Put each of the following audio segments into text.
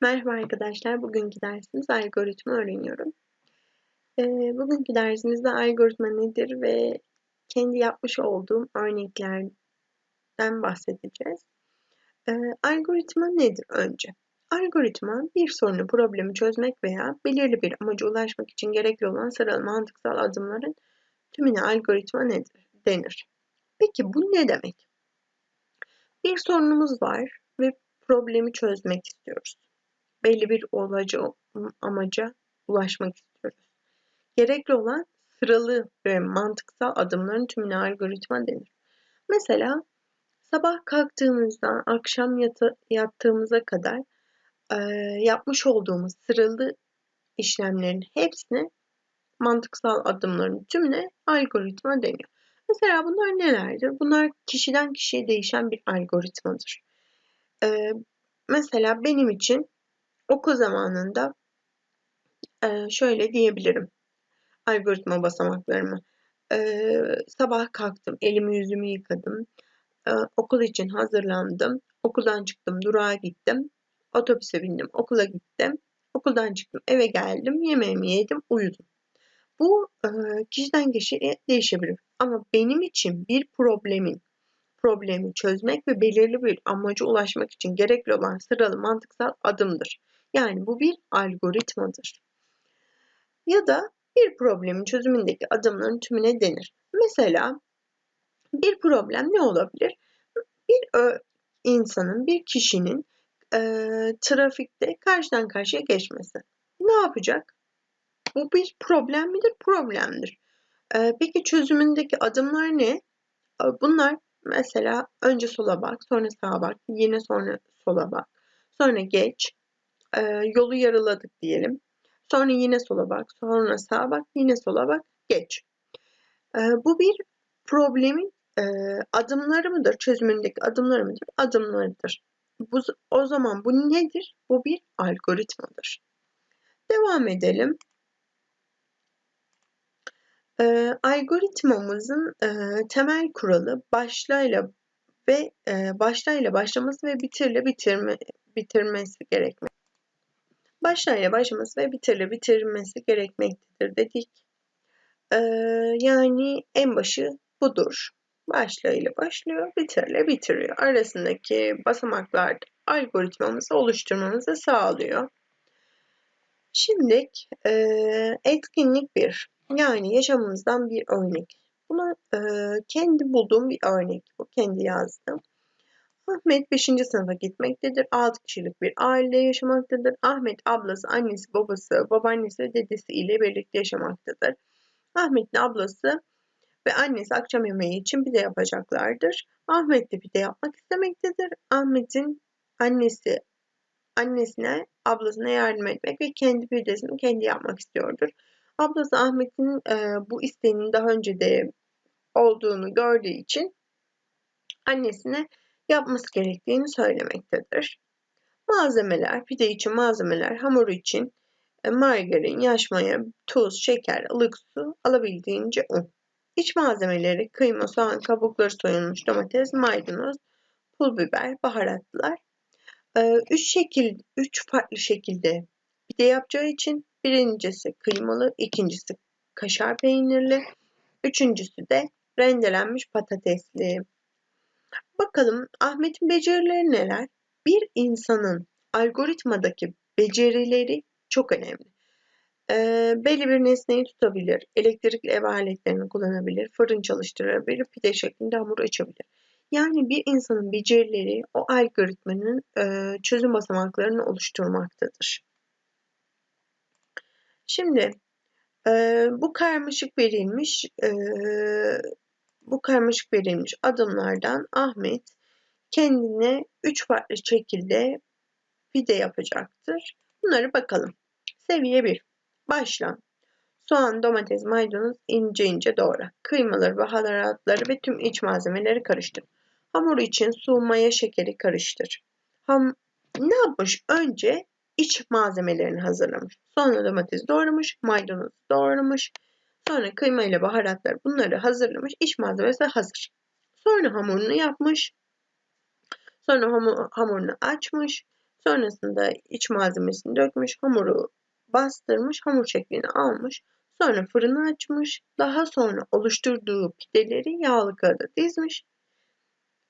Merhaba arkadaşlar, bugünkü dersimiz algoritma öğreniyorum. Ee, bugünkü dersimizde algoritma nedir ve kendi yapmış olduğum örneklerden bahsedeceğiz. Ee, algoritma nedir önce? Algoritma bir sorunu, problemi çözmek veya belirli bir amaca ulaşmak için gerekli olan sıralı mantıksal adımların tümüne algoritma nedir denir. Peki bu ne demek? Bir sorunumuz var ve problemi çözmek istiyoruz belli bir olaca, amaca ulaşmak istiyoruz. Gerekli olan sıralı ve mantıksal adımların tümüne algoritma denir. Mesela sabah kalktığımızdan akşam yata, yattığımıza kadar e, yapmış olduğumuz sıralı işlemlerin hepsine mantıksal adımların tümüne algoritma deniyor. Mesela bunlar nelerdir? Bunlar kişiden kişiye değişen bir algoritmadır. Ee, mesela benim için Okul zamanında e, şöyle diyebilirim. Algoritma basamaklarımı. E, sabah kalktım, elimi yüzümü yıkadım. E, okul için hazırlandım. Okuldan çıktım, durağa gittim. Otobüse bindim, okula gittim. Okuldan çıktım, eve geldim, yemeğimi yedim, uyudum. Bu e, kişiden kişiye değişebilir. Ama benim için bir problemin problemi çözmek ve belirli bir amaca ulaşmak için gerekli olan sıralı mantıksal adımdır. Yani bu bir algoritmadır. Ya da bir problemin çözümündeki adımların tümüne denir. Mesela bir problem ne olabilir? Bir insanın, bir kişinin e, trafikte karşıdan karşıya geçmesi. Ne yapacak? Bu bir problem midir? Problemdir. E, peki çözümündeki adımlar ne? E, bunlar mesela önce sola bak, sonra sağa bak, yine sonra sola bak, sonra geç, e, yolu yarıladık diyelim. Sonra yine sola bak, sonra sağa bak, yine sola bak, geç. E, bu bir problemin e, adımları mıdır? Çözümündeki adımları mıdır? Adımlarıdır. Bu, o zaman bu nedir? Bu bir algoritmadır. Devam edelim. E, algoritmamızın e, temel kuralı başlayla ve e, başlayla başlaması ve bitirle bitirme, bitirmesi gerekmek başlayla başlaması ve bitirle bitirmesi gerekmektedir dedik. Ee, yani en başı budur. Başlayla başlıyor, bitirle bitiriyor. Arasındaki basamaklar algoritmamızı oluşturmamızı sağlıyor. Şimdi e, etkinlik bir. Yani yaşamımızdan bir örnek. Bunu e, kendi bulduğum bir örnek. Bu kendi yazdım. Ahmet 5. sınıfa gitmektedir. 6 kişilik bir aile yaşamaktadır. Ahmet ablası, annesi, babası, babaannesi ve dedesi ile birlikte yaşamaktadır. Ahmet'in ablası ve annesi akşam yemeği için pide yapacaklardır. Ahmet de pide yapmak istemektedir. Ahmet'in annesi annesine, ablasına yardım etmek ve kendi pidesini kendi yapmak istiyordur. Ablası Ahmet'in e, bu isteğinin daha önce de olduğunu gördüğü için annesine yapması gerektiğini söylemektedir. Malzemeler, pide için malzemeler, hamur için e, margarin, yaş maya, tuz, şeker, ılık su, alabildiğince un. İç malzemeleri kıyma, soğan, kabukları soyulmuş domates, maydanoz, pul biber, baharatlar. E, üç şekil, üç farklı şekilde pide yapacağı için birincisi kıymalı, ikincisi kaşar peynirli, üçüncüsü de rendelenmiş patatesli. Bakalım Ahmet'in becerileri neler? Bir insanın algoritmadaki becerileri çok önemli. E, belli bir nesneyi tutabilir, elektrikli ev aletlerini kullanabilir, fırın çalıştırabilir, pide şeklinde hamur açabilir. Yani bir insanın becerileri o algoritmanın e, çözüm basamaklarını oluşturmaktadır. Şimdi e, bu karmaşık verilmiş e, bu karmaşık verilmiş adımlardan Ahmet kendine üç farklı şekilde pide yapacaktır. Bunları bakalım. Seviye 1. Başla. Soğan, domates, maydanoz ince ince doğra. Kıymaları, baharatları ve tüm iç malzemeleri karıştır. Hamur için su, maya, şekeri karıştır. Ham ne yapmış? Önce iç malzemelerini hazırlamış. Sonra domates doğramış, maydanoz doğramış, Sonra kıyma ile baharatlar bunları hazırlamış. İç malzemesi hazır. Sonra hamurunu yapmış. Sonra hamurunu açmış. Sonrasında iç malzemesini dökmüş, hamuru bastırmış, hamur şeklini almış. Sonra fırını açmış. Daha sonra oluşturduğu pideleri yağlı kağıda dizmiş.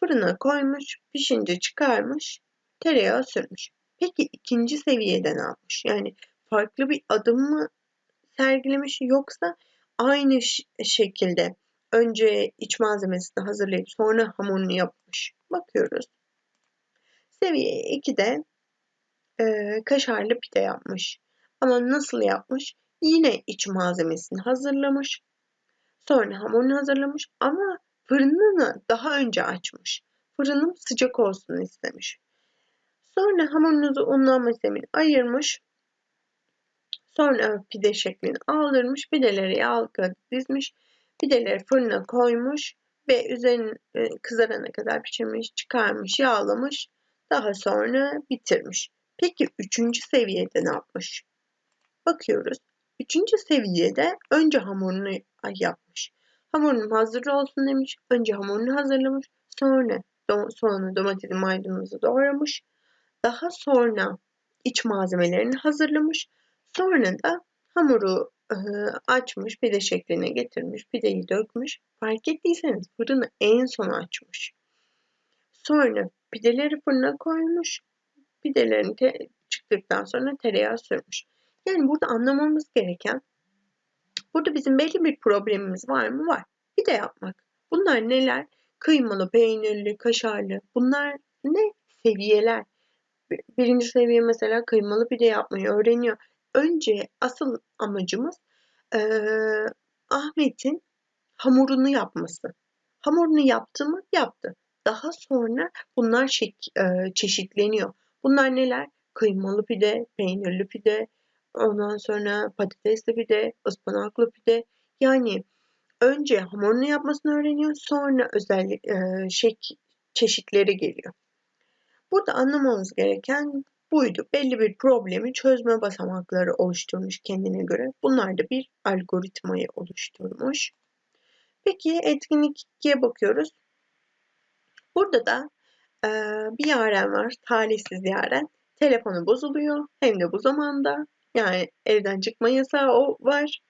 Fırına koymuş, pişince çıkarmış, tereyağı sürmüş. Peki ikinci seviyede ne yapmış? Yani farklı bir adım mı sergilemiş yoksa aynı şekilde önce iç malzemesini hazırlayıp sonra hamurunu yapmış. Bakıyoruz. Seviye 2'de e, kaşarlı pide yapmış. Ama nasıl yapmış? Yine iç malzemesini hazırlamış. Sonra hamurunu hazırlamış ama fırınını daha önce açmış. Fırınım sıcak olsun istemiş. Sonra hamurunuzu unlanma zemini ayırmış. Sonra pide şeklini aldırmış. Pideleri yağlı dizmiş. Pideleri fırına koymuş ve üzerine kızarana kadar pişirmiş, çıkarmış, yağlamış. Daha sonra bitirmiş. Peki üçüncü seviyede ne yapmış? Bakıyoruz. Üçüncü seviyede önce hamurunu yapmış. Hamurun hazır olsun demiş. Önce hamurunu hazırlamış. Sonra soğanı, domatesi, maydanozu doğramış. Daha sonra iç malzemelerini hazırlamış. Sonra da hamuru e, açmış, pide şekline getirmiş, pideyi dökmüş. Fark ettiyseniz fırını en son açmış. Sonra pideleri fırına koymuş. Pidelerini te- çıktıktan sonra tereyağı sürmüş. Yani burada anlamamız gereken burada bizim belli bir problemimiz var mı? Var. Pide yapmak. Bunlar neler? Kıymalı, peynirli, kaşarlı. Bunlar ne? Seviyeler. Birinci seviye mesela kıymalı pide yapmayı öğreniyor. Önce asıl amacımız e, Ahmet'in hamurunu yapması. Hamurunu yaptı mı? Yaptı. Daha sonra bunlar şek, e, çeşitleniyor. Bunlar neler? Kıymalı pide, peynirli pide, ondan sonra patatesli pide, ıspanaklı pide. Yani önce hamurunu yapmasını öğreniyor, sonra özel e, şek, çeşitleri geliyor. Burada anlamamız gereken buydu. Belli bir problemi çözme basamakları oluşturmuş kendine göre. Bunlar da bir algoritmayı oluşturmuş. Peki etkinlik 2'ye bakıyoruz. Burada da e, bir yaren var. Talihsiz yaren. Telefonu bozuluyor. Hem de bu zamanda. Yani evden çıkma yasağı o var.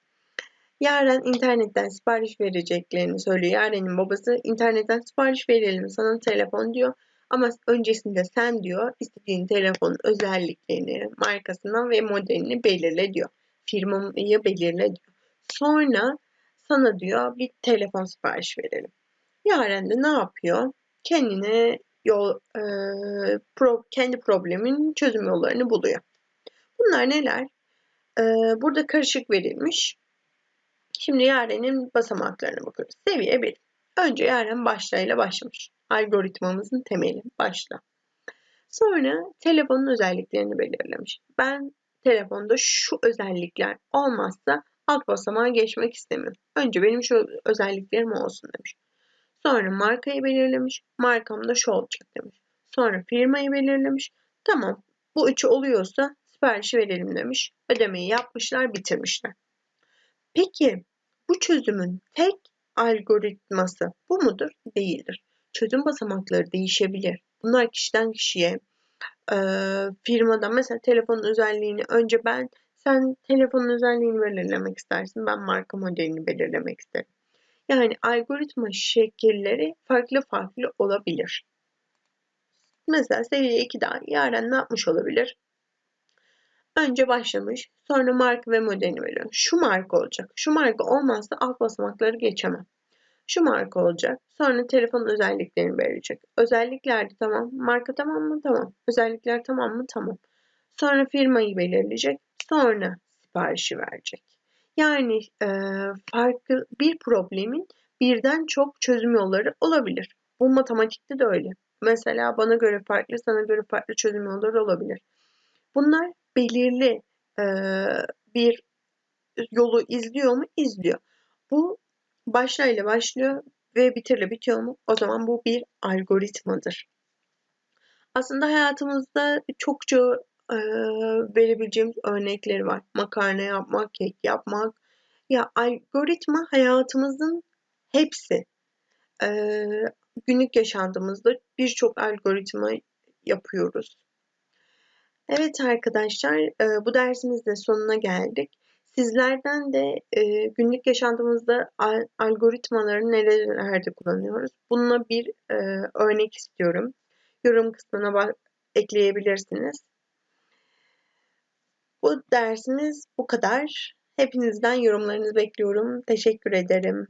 Yaren internetten sipariş vereceklerini söylüyor. Yaren'in babası internetten sipariş verelim sana telefon diyor. Ama öncesinde sen diyor istediğin telefonun özelliklerini, markasından ve modelini belirle diyor. Firmayı belirle diyor. Sonra sana diyor bir telefon sipariş verelim. Yaren de ne yapıyor? Kendine yol e, pro, kendi problemin çözüm yollarını buluyor. Bunlar neler? E, burada karışık verilmiş. Şimdi Yaren'in basamaklarına bakıyoruz. Seviye 1. Önce Yaren başlayla başlamış. Algoritmamızın temeli başla. Sonra telefonun özelliklerini belirlemiş. Ben telefonda şu özellikler olmazsa alt basamağa geçmek istemiyorum. Önce benim şu özelliklerim olsun demiş. Sonra markayı belirlemiş. Markam da şu olacak demiş. Sonra firmayı belirlemiş. Tamam bu üçü oluyorsa siparişi verelim demiş. Ödemeyi yapmışlar bitirmişler. Peki bu çözümün tek algoritması bu mudur? Değildir. Çözüm basamakları değişebilir. Bunlar kişiden kişiye e, firmadan mesela telefonun özelliğini önce ben sen telefonun özelliğini belirlemek istersin. Ben marka modelini belirlemek isterim. Yani algoritma şekilleri farklı farklı olabilir. Mesela seviye 2'de Yaren ne yapmış olabilir? Önce başlamış, sonra marka ve modelini veriyor. Şu marka olacak. Şu marka olmazsa alt basamakları geçemem. Şu marka olacak. Sonra telefonun özelliklerini verecek. Özellikler tamam. Marka tamam mı? Tamam. Özellikler tamam mı? Tamam. Sonra firmayı belirleyecek. Sonra siparişi verecek. Yani e, farklı bir problemin birden çok çözüm yolları olabilir. Bu matematikte de öyle. Mesela bana göre farklı, sana göre farklı çözüm yolları olabilir. Bunlar belirli e, bir yolu izliyor mu? İzliyor. Bu başlayla başlıyor ve bitirle bitiyor mu? O zaman bu bir algoritmadır. Aslında hayatımızda çokça e, verebileceğimiz örnekleri var. Makarna yapmak, kek yapmak. Ya algoritma hayatımızın hepsi. E, günlük yaşantımızda birçok algoritma yapıyoruz. Evet arkadaşlar, e, bu dersimizde sonuna geldik. Sizlerden de e, günlük yaşantımızda al algoritmaları nerelerde kullanıyoruz? Bununla bir e, örnek istiyorum. Yorum kısmına ekleyebilirsiniz. Bu dersimiz bu kadar. Hepinizden yorumlarınızı bekliyorum. Teşekkür ederim.